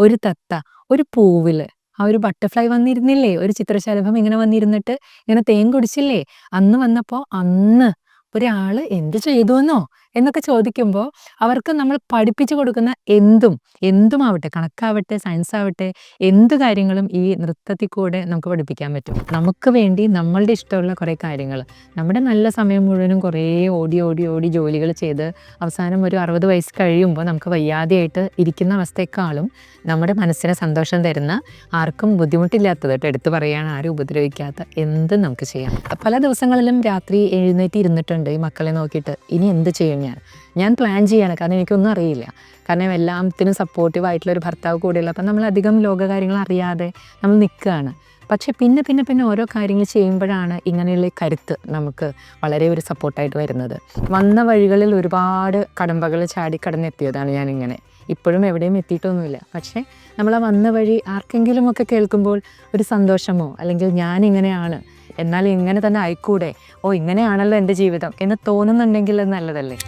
ഒരു തത്ത ഒരു പൂവിൽ ആ ഒരു ബട്ടർഫ്ലൈ വന്നിരുന്നില്ലേ? ഒരു ചിത്രശലഭം ഇങ്ങനെ വന്നിരുന്നിട്ട് ഇങ്ങനെ തേൻ കുടിച്ചില്ലേ? അന്ന് വന്നപ്പോൾ അന്ന് ഒരാൾ എന്ത് ചെയ്തുവെന്നോ? എന്നൊക്കെ ചോദിക്കുമ്പോൾ അവർക്ക് നമ്മൾ പഠിപ്പിച്ചു കൊടുക്കുന്ന എന്തും എന്തുമാവട്ടെ കണക്കാവട്ടെ സയൻസ് ആവട്ടെ എന്ത് കാര്യങ്ങളും ഈ നൃത്തത്തിൽ കൂടെ നമുക്ക് പഠിപ്പിക്കാൻ പറ്റും. നമുക്ക് വേണ്ടി നമ്മളുടെ ഇഷ്ടമുള്ള കുറേ കാര്യങ്ങൾ നമ്മുടെ നല്ല സമയം മുഴുവനും കുറേ ഓടി ഓടി ഓടി ജോലികൾ ചെയ്ത് അവസാനം ഒരു അറുപത് വയസ്സ് കഴിയുമ്പോൾ നമുക്ക് വയ്യാതെയായിട്ട് ഇരിക്കുന്ന അവസ്ഥയെക്കാളും നമ്മുടെ മനസ്സിന് സന്തോഷം തരുന്ന ആർക്കും ബുദ്ധിമുട്ടില്ലാത്തത് കേട്ടോ എടുത്തു പറയാൻ ആരും ഉപദ്രവിക്കാത്ത എന്തും നമുക്ക് ചെയ്യാം. പല ദിവസങ്ങളിലും രാത്രി എഴുന്നേറ്റ് ഇരുന്നിട്ടുണ്ട് ഈ മക്കളെ നോക്കിയിട്ട്. ഇനി എന്ത് ചെയ്യും ഞാൻ. ഞാൻ പ്ലാൻ ചെയ്യാണ്. കാരണം എനിക്കൊന്നും അറിയില്ല. കാരണം എല്ലാത്തിനും സപ്പോർട്ടീവ് ആയിട്ടുള്ള ഒരു ഭർത്താവ് കൂടെയുള്ള അപ്പം നമ്മൾ അധികം ലോകകാര്യങ്ങൾ അറിയാതെ നമ്മൾ നിൽക്കുകയാണ് പക്ഷേ പിന്നെ പിന്നെ പിന്നെ ഓരോ കാര്യങ്ങൾ ചെയ്യുമ്പോഴാണ് ഇങ്ങനെയുള്ള കരുത്ത് നമുക്ക് വളരെ ഒരു സപ്പോർട്ടായിട്ട് വരുന്നത്. വന്ന വഴികളിൽ ഒരുപാട് കടമ്പകൾ ചാടി കടന്നെത്തിയതാണ് ഞാനിങ്ങനെ. ഇപ്പോഴും എവിടെയും എത്തിയിട്ടൊന്നുമില്ല. പക്ഷേ നമ്മൾ ആ വന്ന വഴി ആർക്കെങ്കിലുമൊക്കെ കേൾക്കുമ്പോൾ ഒരു സന്തോഷമോ അല്ലെങ്കിൽ ഞാൻ ഇങ്ങനെയാണ് എന്നാൽ ഇങ്ങനെ തന്നെ ആയിക്കൂടെ? ഓ ഇങ്ങനെയാണല്ലോ എന്റെ ജീവിതം എന്ന് തോന്നുന്നുണ്ടെങ്കിൽ നല്ലതല്ലേ?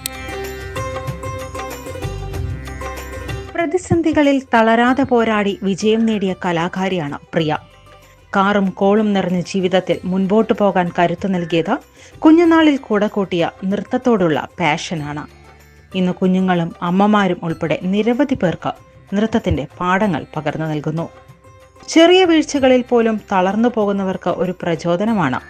പ്രതിസന്ധികളിൽ തളരാതെ പോരാടി വിജയം നേടിയ കലാകാരിയാണ് പ്രിയ. കാറും കോളും നിറഞ്ഞ ജീവിതത്തിൽ മുൻപോട്ടു പോകാൻ കരുത്തു നൽകിയത് കുഞ്ഞുനാളിൽ കൂടെ കൂട്ടിയ നൃത്തത്തോടുള്ള പാഷനാണ്. ഇന്ന് കുഞ്ഞുങ്ങളും അമ്മമാരും ഉൾപ്പെടെ നിരവധി പേർക്ക് നൃത്തത്തിന്റെ പാഠങ്ങൾ പകർന്നു നൽകുന്നു. ചെറിയ വീഴ്ചകളിൽ പോലും തളർന്നു പോകുന്നവർക്ക് ഒരു പ്രചോദനമാണ്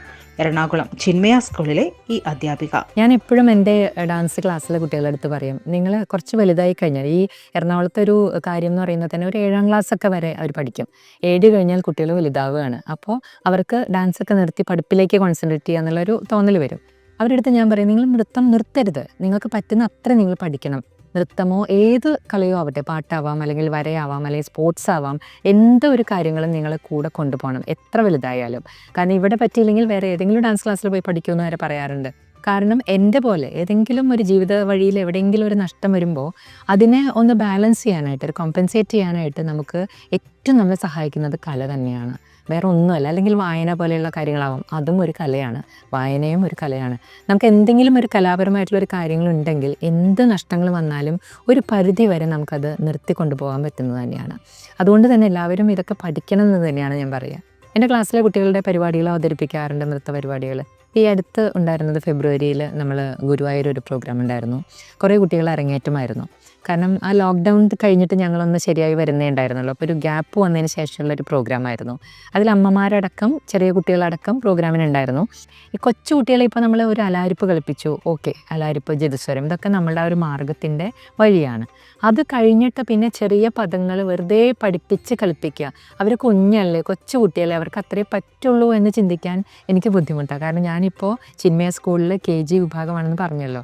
എറണാകുളം ചിന്മയ സ്കൂളിലെ ഈ അധ്യാപിക. ഞാൻ എപ്പോഴും എന്റെ ഡാൻസ് ക്ലാസ്സിലെ കുട്ടികളുടെ അടുത്ത് പറയും നിങ്ങൾ കുറച്ച് വലുതായി കഴിഞ്ഞാൽ ഈ എറണാകുളത്തെ ഒരു കാര്യം എന്ന് പറയുന്നത് തന്നെ ഒരു ഏഴാം ക്ലാസ് ഒക്കെ വരെ അവർ പഠിക്കും. ഏഴ് കഴിഞ്ഞാൽ കുട്ടികൾ വലുതാവുകയാണ്. അപ്പോൾ അവർക്ക് ഡാൻസ് ഒക്കെ നിർത്തി പഠിപ്പിലേക്ക് കോൺസെൻട്രേറ്റ് ചെയ്യുക എന്നുള്ളൊരു തോന്നൽ വരും. അവരുടെ അടുത്ത് ഞാൻ പറയും നിങ്ങൾ നൃത്തം നിർത്തരുത്. നിങ്ങൾക്ക് പറ്റുന്ന അത്ര നിങ്ങൾ പഠിക്കണം. നൃത്തമോ ഏത് കളിയോ ആവട്ടെ പാട്ടാവാം അല്ലെങ്കിൽ വരയാവാം അല്ലെങ്കിൽ സ്പോർട്സ് ആവാം എന്ത് ഒരു കാര്യങ്ങളും നിങ്ങളെ കൂടെ കൊണ്ടുപോകണം എത്ര വലുതായാലും. കാരണം ഇവിടെ പറ്റിയില്ലെങ്കിൽ വേറെ ഏതെങ്കിലും ഡാൻസ് ക്ലാസ്സിൽ പോയി പഠിക്കുമെന്ന് വരെ പറയാറുണ്ട്. കാരണം എന്റെ പോലെ ഏതെങ്കിലും ഒരു ജീവിത വഴിയിൽ എവിടെയെങ്കിലും ഒരു നഷ്ടം വരുമ്പോൾ അതിനെ ഒന്ന് ബാലൻസ് ചെയ്യാനായിട്ട് ഒരു കോമ്പൻസേറ്റ് ചെയ്യാനായിട്ട് നമുക്ക് ഏറ്റവും നമ്മളെ സഹായിക്കുന്നത് കല തന്നെയാണ്. വേറെ ഒന്നുമല്ല അല്ലെങ്കിൽ വായന പോലെയുള്ള കാര്യങ്ങളാവും. അതും ഒരു കലയാണ്. വായനയും ഒരു കലയാണ്. നമുക്ക് എന്തെങ്കിലും ഒരു കലാപരമായിട്ടുള്ള ഒരു കാര്യങ്ങളുണ്ടെങ്കിൽ എന്ത് നഷ്ടങ്ങൾ വന്നാലും ഒരു പരിധി വരെ നമുക്കത് നിർത്തി കൊണ്ടുപോകാൻ പറ്റുന്നത് തന്നെയാണ്. അതുകൊണ്ട് തന്നെ എല്ലാവരും ഇതൊക്കെ പഠിക്കണം എന്ന് തന്നെയാണ് ഞാൻ പറയുക എന്റെ ക്ലാസ്സിലെ കുട്ടികളുടെ പരിപാടികൾ അവതരിപ്പിക്കാറുണ്ട് നൃത്ത പരിപാടികൾ. ഈ അടുത്ത് ഉണ്ടായിരുന്നത് ഫെബ്രുവരിയിൽ നമ്മൾ ഗുരുവായൂർ ഒരു പ്രോഗ്രാം ഉണ്ടായിരുന്നു. കുറേ കുട്ടികൾ അരങ്ങേറ്റമായിരുന്നു. കാരണം ആ ലോക്ക്ഡൗൺ കഴിഞ്ഞിട്ട് ഞങ്ങളൊന്ന് ശരിയായി വരുന്നേ ഉണ്ടായിരുന്നുള്ളൂ. അപ്പോൾ ഒരു ഗ്യാപ്പ് വന്നതിന് ശേഷമുള്ള ഒരു പ്രോഗ്രാം ആയിരുന്നു. അതിൽ അമ്മമാരടക്കം ചെറിയ കുട്ടികളടക്കം പ്രോഗ്രാമിനുണ്ടായിരുന്നു ഈ കൊച്ചു കുട്ടികളെ ഇപ്പോൾ നമ്മൾ ഒരു അലാരിപ്പ് കളിപ്പിച്ചു. ഓക്കെ അലാരിപ്പ് ജതിസ്വരം ഇതൊക്കെ നമ്മളുടെ ആ ഒരു മാർഗത്തിന്റെ വഴിയാണ്. അത് കഴിഞ്ഞിട്ട് പിന്നെ ചെറിയ പദങ്ങൾ വെറുതെ പഠിപ്പിച്ച് കളിപ്പിക്കുക. അവർ കുഞ്ഞല്ലേ കൊച്ചു കുട്ടികളെ അവർക്ക് അത്രേ പറ്റുള്ളൂ എന്ന് ചിന്തിക്കാൻ എനിക്ക് ബുദ്ധിമുട്ടാണ് കാരണം ഞാനിപ്പോൾ ചിന്മയ സ്കൂളിൽ കെ ജി വിഭാഗമാണെന്ന് പറഞ്ഞല്ലോ.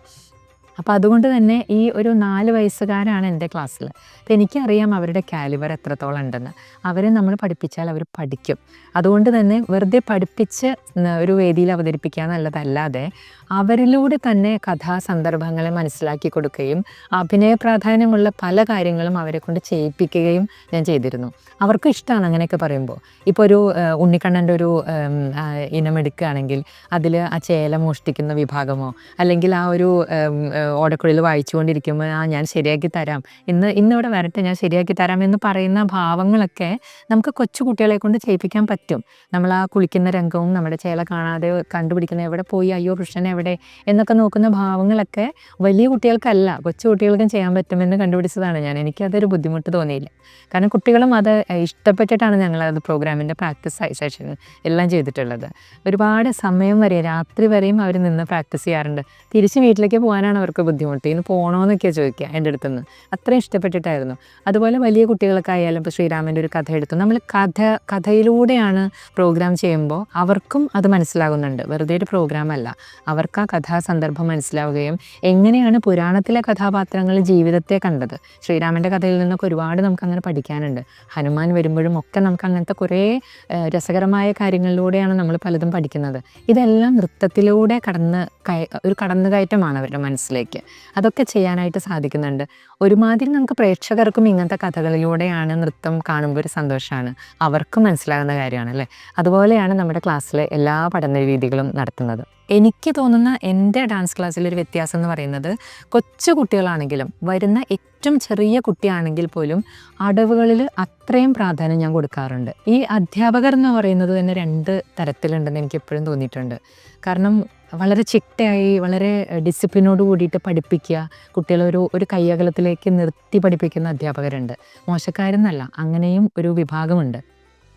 അപ്പോൾ അതുകൊണ്ട് തന്നെ ഈ ഒരു നാല് വയസ്സുകാരാണ് എന്റെ ക്ലാസ്സിൽ. അപ്പോൾ എനിക്കറിയാം അവരുടെ കാലിവർ എത്രത്തോളം ഉണ്ടെന്ന്. അവരെ നമ്മൾ പഠിപ്പിച്ചാൽ അവർ പഠിക്കും. അതുകൊണ്ട് തന്നെ വെറുതെ പഠിപ്പിച്ച് ഒരു വേദിയിൽ അവതരിപ്പിക്കുക എന്നുള്ളതല്ലാതെ അവരിലൂടെ തന്നെ കഥാസന്ദർഭങ്ങളെ മനസ്സിലാക്കി കൊടുക്കുകയും അഭിനയ പ്രാധാന്യമുള്ള പല കാര്യങ്ങളും അവരെ കൊണ്ട് ചെയ്യിപ്പിക്കുകയും ഞാൻ ചെയ്തിരുന്നു. അവർക്ക് ഇഷ്ടമാണ് അങ്ങനെയൊക്കെ പറയുമ്പോൾ. ഇപ്പോൾ ഒരു ഉണ്ണിക്കണ്ണന്റെ ഒരു ഇനം എടുക്കുകയാണെങ്കിൽ അതിൽ ആ ചേല മോഷ്ടിക്കുന്ന വിഭാഗമോ അല്ലെങ്കിൽ ആ ഒരു ഓടക്കുഴൽ വായിച്ചുകൊണ്ടിരിക്കുമ്പോൾ ആ ഞാൻ ശരിയാക്കി തരാം. ഇന്ന് ഇന്നിവിടെ വരട്ടെ ഞാൻ ശരിയാക്കി തരാം എന്ന് പറയുന്ന ഭാവങ്ങളൊക്കെ നമുക്ക് കൊച്ചു കുട്ടികളെ കൊണ്ട് ചെയ്യിപ്പിക്കാൻ പറ്റും. നമ്മൾ ആ കുളിക്കുന്ന രംഗവും നമ്മുടെ ചേല കാണാതെ കണ്ടുപിടിക്കുന്ന എവിടെ പോയി അയ്യോ കൃഷ്ണൻ എവിടെ? എന്നൊക്കെ നോക്കുന്ന ഭാവങ്ങളൊക്കെ വലിയ കുട്ടികൾക്കല്ല കൊച്ചു കുട്ടികൾക്കും ചെയ്യാൻ പറ്റുമെന്ന് കണ്ടുപിടിച്ചതാണ് ഞാൻ. എനിക്കതൊരു ബുദ്ധിമുട്ട് തോന്നിയില്ല. കാരണം കുട്ടികളും അത് ഇഷ്ടപ്പെട്ടിട്ടാണ് ഞങ്ങൾ അത് പ്രോഗ്രാമിന്റെ പ്രാക്ടീസ് സെഷൻ എല്ലാം ചെയ്തിട്ടുള്ളത്. ഒരുപാട് സമയം വരെ രാത്രി വരെയും അവർ നിന്ന് പ്രാക്ടീസ് ചെയ്യാറുണ്ട്. തിരിച്ച് വീട്ടിലേക്ക് പോകാനാണ് അവർക്ക് ബുദ്ധിമുട്ട്. ഇന്ന് പോകണമെന്നൊക്കെയാണ് ചോദിക്കുക എന്റെ അടുത്തുനിന്ന് അത്രയും ഇഷ്ടപ്പെട്ടിട്ടായിരുന്നു. അതുപോലെ വലിയ കുട്ടികൾക്കായാലും ആയാലും ഇപ്പോൾ ശ്രീരാമന്റെ ഒരു കഥ എടുത്തു. നമ്മൾ കഥ കഥയിലൂടെയാണ് പ്രോഗ്രാം ചെയ്യുമ്പോൾ അവർക്കും അത് മനസ്സിലാകുന്നുണ്ട്. വെറുതെ ഒരു പ്രോഗ്രാം അല്ല. അവർക്ക് ആ കഥാസന്ദർഭം മനസ്സിലാവുകയും എങ്ങനെയാണ് പുരാണത്തിലെ കഥാപാത്രങ്ങൾ ജീവിതത്തെ കണ്ടത്. ശ്രീരാമന്റെ കഥയിൽ നിന്നൊക്കെ ഒരുപാട് നമുക്ക് അങ്ങനെ പഠിക്കാനുണ്ട്. ഹനുമാൻ വരുമ്പോഴും ഒക്കെ നമുക്ക് അങ്ങനത്തെ കുറേ രസകരമായ കാര്യങ്ങളിലൂടെയാണ് നമ്മൾ പലതും പഠിക്കുന്നത്. ഇതെല്ലാം നൃത്തത്തിലൂടെ കടന്ന് ഒരു കടന്നുകയറ്റമാണ് അവരുടെ മനസ്സിലേക്ക്. അതൊക്കെ ചെയ്യാനായിട്ട് സാധിക്കുന്നുണ്ട്. ഒരുമാതിരി നമുക്ക് പ്രേക്ഷകർക്കും ഇങ്ങനത്തെ കഥകളിലൂടെയാണ് നൃത്തം കാണുമ്പോൾ ഒരു സന്തോഷമാണ്. അവർക്കും മനസ്സിലാകുന്ന കാര്യമാണ് അല്ലേ? അതുപോലെയാണ് നമ്മുടെ ക്ലാസ്സിലെ എല്ലാ പഠന രീതികളും നടത്തുന്നത്. എനിക്ക് തോന്നുന്ന എന്റെ ഡാൻസ് ക്ലാസ്സിലൊരു വ്യത്യാസം എന്ന് പറയുന്നത് കൊച്ചു കുട്ടികളാണെങ്കിലും വരുന്ന ഏറ്റവും ചെറിയ കുട്ടിയാണെങ്കിൽ പോലും അടവുകളിൽ അത്രയും പ്രാധാന്യം ഞാൻ കൊടുക്കാറുണ്ട്. ഈ അധ്യാപകർ എന്ന് പറയുന്നത് തന്നെ രണ്ട് തരത്തിലുണ്ടെന്ന് എനിക്ക് എപ്പോഴും തോന്നിയിട്ടുണ്ട്. കാരണം വളരെ ചിട്ടയായി വളരെ ഡിസിപ്ലിനോട് കൂടിയിട്ട് പഠിപ്പിക്കുക. കുട്ടികളെ ഒരു ഒരു കയ്യകലത്തിലേക്ക് നിർത്തി പഠിപ്പിക്കുന്ന അധ്യാപകരുണ്ട്. മോശക്കാരെന്നല്ല അങ്ങനെയും ഒരു വിഭാഗമുണ്ട്.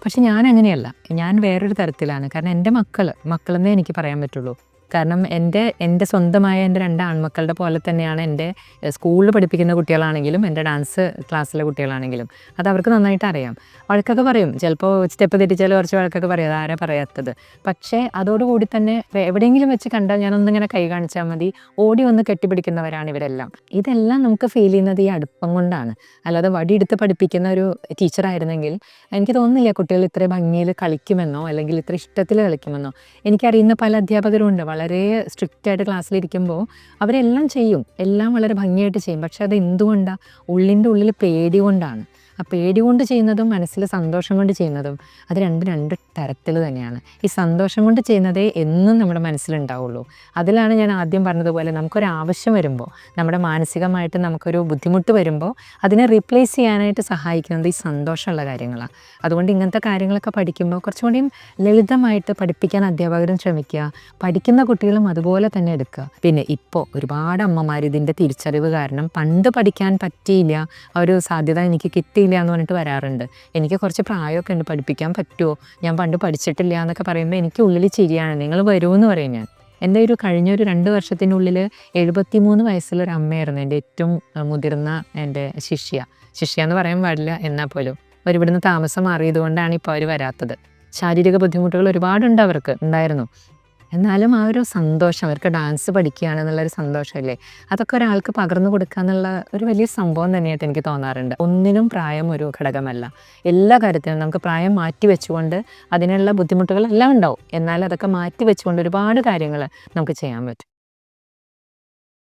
പക്ഷെ ഞാൻ അങ്ങനെയല്ല ഞാൻ വേറൊരു തരത്തിലാണ്. കാരണം എന്റെ മക്കൾ മക്കളെന്നേ എനിക്ക് പറയാൻ പറ്റുള്ളൂ. കാരണം എന്റെ എന്റെ സ്വന്തമായ എന്റെ രണ്ട് ആൺമക്കളുടെ പോലെ തന്നെയാണ് എന്റെ സ്കൂളിൽ പഠിപ്പിക്കുന്ന കുട്ടികളാണെങ്കിലും എന്റെ ഡാൻസ് ക്ലാസ്സിലെ കുട്ടികളാണെങ്കിലും. അത് അവർക്ക് നന്നായിട്ട് അറിയാം. വഴക്കൊക്കെ പറയും. ചിലപ്പോൾ സ്റ്റെപ്പ് തെറ്റിച്ചാൽ കുറച്ച് വഴക്കൊക്കെ പറയും. അതാരെ പറയാത്തത്? പക്ഷേ അതോടുകൂടി തന്നെ എവിടെയെങ്കിലും വെച്ച് കണ്ടാൽ ഞാനൊന്നിങ്ങനെ കൈ കാണിച്ചാൽ മതി. ഓടി വന്ന് കെട്ടിപ്പിടിക്കുന്നവരാണ് ഇവരെല്ലാം. ഇതെല്ലാം നമുക്ക് ഫീൽ ചെയ്യുന്നത് ഈ അടുപ്പം കൊണ്ടാണ്. അല്ലാതെ വടി എടുത്ത് പഠിപ്പിക്കുന്ന ഒരു ടീച്ചറായിരുന്നെങ്കിൽ എനിക്ക് തോന്നുന്നില്ല കുട്ടികൾ ഇത്ര ഭംഗിയിൽ കളിക്കുമെന്നോ അല്ലെങ്കിൽ ഇത്ര ഇഷ്ടത്തിൽ കളിക്കുമെന്നോ. എനിക്കറിയുന്ന പല അധ്യാപകരും ഉണ്ട്. വളരെ സ്ട്രിക്റ്റ് ആയിട്ട് ക്ലാസ്സിലിരിക്കുമ്പോൾ അവരെല്ലാം ചെയ്യും. എല്ലാം വളരെ ഭംഗിയായിട്ട് ചെയ്യും. പക്ഷെ അത് എന്തുകൊണ്ടാണ് ഉള്ളിന്റെ ഉള്ളിൽ പേടി കൊണ്ടാണ്. ആ പേടി കൊണ്ട് ചെയ്യുന്നതും മനസ്സിൽ സന്തോഷം കൊണ്ട് ചെയ്യുന്നതും അത് രണ്ട് രണ്ട് തരത്തിൽ തന്നെയാണ്. ഈ സന്തോഷം കൊണ്ട് ചെയ്യുന്നതേ എന്നും നമ്മുടെ മനസ്സിലുണ്ടാവുള്ളൂ. അതിലാണ് ഞാൻ ആദ്യം പറഞ്ഞതുപോലെ നമുക്കൊരു ആവശ്യം വരുമ്പോൾ നമ്മുടെ മാനസികമായിട്ട് നമുക്കൊരു ബുദ്ധിമുട്ട് വരുമ്പോൾ അതിനെ റീപ്ലേസ് ചെയ്യാനായിട്ട് സഹായിക്കുന്നത് ഈ സന്തോഷമുള്ള കാര്യങ്ങളാണ്. അതുകൊണ്ട് ഇങ്ങനത്തെ കാര്യങ്ങളൊക്കെ പഠിക്കുമ്പോൾ കുറച്ചും കൂടിയും ലളിതമായിട്ട് പഠിപ്പിക്കാൻ അധ്യാപകരും ശ്രമിക്കുക പഠിക്കുന്ന കുട്ടികളും അതുപോലെ തന്നെ എടുക്കുക. പിന്നെ ഇപ്പോൾ ഒരുപാട് അമ്മമാർ ഇതിന്റെ തിരിച്ചറിവ് കാരണം പണ്ട് പഠിക്കാൻ പറ്റിയില്ല ആ ഒരു സാധ്യത എനിക്ക് കിട്ടിയില്ല എന്ന് പറഞ്ഞിട്ട് വരാറുണ്ട്. എനിക്ക് കുറച്ച് പ്രായമൊക്കെ ഉണ്ട്. പഠിപ്പിക്കാൻ പറ്റുമോ? ഞാൻ പണ്ട് പഠിച്ചിട്ടില്ല എന്നൊക്കെ പറയുമ്പോൾ എനിക്ക് ഉള്ളിൽ ചിരിയാണ്. നിങ്ങൾ വരുമെന്ന് പറയും ഞാൻ. എന്റെ ഒരു കഴിഞ്ഞ ഒരു രണ്ട് വർഷത്തിനുള്ളിൽ എഴുപത്തി മൂന്ന് വയസ്സുള്ളൊരു അമ്മയായിരുന്നു എന്റെ ഏറ്റവും മുതിർന്ന എന്റെ ശിഷ്യ. ശിഷ്യ എന്ന് പറയാൻ പാടില്ല എന്നാൽ പോലും. അവർ ഇവിടുന്ന് താമസം മാറിയതുകൊണ്ടാണ് ഇപ്പോൾ അവർ വരാത്തത്. ശാരീരിക ബുദ്ധിമുട്ടുകൾ ഒരുപാടുണ്ട് അവർക്ക്. ഉണ്ടായിരുന്നു. എന്നാലും ആ ഒരു സന്തോഷം അവർക്ക് ഡാൻസ് പഠിക്കുകയാണെന്നുള്ളൊരു സന്തോഷമല്ലേ? അതൊക്കെ ഒരാൾക്ക് പകർന്നു കൊടുക്കുക എന്നുള്ള ഒരു വലിയ സംഭവം തന്നെയായിട്ട് എനിക്ക് തോന്നാറുണ്ട്. ഒന്നിനും പ്രായം ഒരു ഘടകമല്ല. എല്ലാ കാര്യത്തിനും നമുക്ക് പ്രായം മാറ്റി വെച്ചുകൊണ്ട് അതിനുള്ള ബുദ്ധിമുട്ടുകളെല്ലാം ഉണ്ടാവും. എന്നാൽ അതൊക്കെ മാറ്റി വെച്ചുകൊണ്ട് ഒരുപാട് കാര്യങ്ങൾ നമുക്ക് ചെയ്യാൻ പറ്റും.